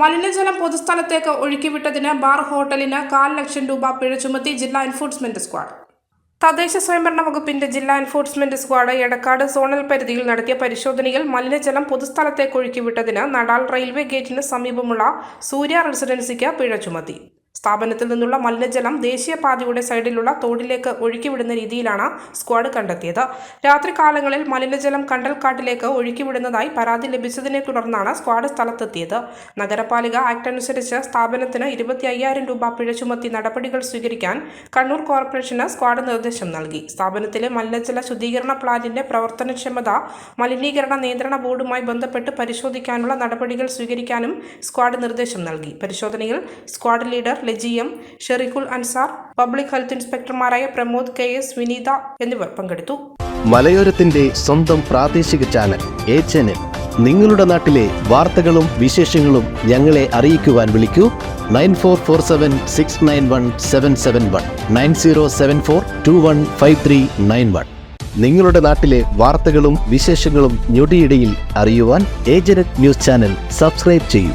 മലിനജലം പൊതുസ്ഥലത്തേക്ക് ഒഴുക്കിവിട്ടതിന് ബാർ ഹോട്ടലിന് കാൽ ലക്ഷം രൂപ പിഴ ചുമത്തി ജില്ലാ എൻഫോഴ്സ്മെന്റ് സ്ക്വാഡ്. തദ്ദേശ സ്വയംഭരണ വകുപ്പിന്റെ ജില്ലാ എൻഫോഴ്സ്മെന്റ് സ്ക്വാഡ് എടക്കാട് സോണൽ പരിധിയിൽ നടത്തിയ പരിശോധനയിൽ മലിനജലം പൊതുസ്ഥലത്തേക്ക് ഒഴുക്കിവിട്ടതിന് നടാൽ റെയിൽവേ ഗേറ്റിന് സമീപമുള്ള സൂര്യ റെസിഡൻസിക്ക് പിഴ ചുമത്തി. സ്ഥാപനത്തിൽ നിന്നുള്ള മലിനജലം ദേശീയപാതയുടെ സൈഡിലുള്ള തോടിലേക്ക് ഒഴുക്കിവിടുന്ന രീതിയിലാണ് സ്ക്വാഡ് കണ്ടെത്തിയത്. രാത്രികാലങ്ങളിൽ മലിനജലം കണ്ടൽക്കാട്ടിലേക്ക് ഒഴുക്കിവിടുന്നതായി പരാതി ലഭിച്ചതിനെ തുടർന്നാണ് സ്ക്വാഡ് സ്ഥലത്തെത്തിയത്. നഗരപാലിക ആക്ട് അനുസരിച്ച് സ്ഥാപനത്തിന് ഇരുപത്തി അയ്യായിരം രൂപ പിഴ ചുമത്തി നടപടികൾ സ്വീകരിക്കാൻ കണ്ണൂർ കോർപ്പറേഷന് സ്ക്വാഡ് നിർദ്ദേശം നൽകി. സ്ഥാപനത്തിലെ മലിനജല ശുദ്ധീകരണ പ്ലാന്റിന്റെ പ്രവർത്തനക്ഷമത മലിനീകരണ നിയന്ത്രണ ബോർഡുമായി ബന്ധപ്പെട്ട് പരിശോധിക്കാനുള്ള നടപടികൾ സ്വീകരിക്കാനും സ്ക്വാഡ് നിർദ്ദേശം നൽകി. പരിശോധനയിൽ squad leader ലജിയം ഷെറിഖുൽ Ansar public health ഇൻസ്പെക്ടർമാരായ പ്രമോദ് കെ എസ് വിനീത എന്നിവർ പങ്കെടുത്തു. മലയോരത്തിന്റെ സ്വന്തം പ്രാദേശിക ചാനൽ എ ചാനൽ. നിങ്ങളുടെ നാട്ടിലെ വാർത്തകളും വിശേഷങ്ങളും ഞങ്ങളെ അറിയിക്കുവാൻ വിളിക്കൂ. Nine four four seven six nine one seven seven one nine zero seven four two one five three nine one. നിങ്ങളുടെ നാട്ടിലെ വാർത്തകളും വിശേഷങ്ങളും ഞൊടിയിടയിൽ അറിയുവാൻ ഏജനറ്റ് ന്യൂസ് ചാനൽ സബ്സ്ക്രൈബ് ചെയ്യൂ.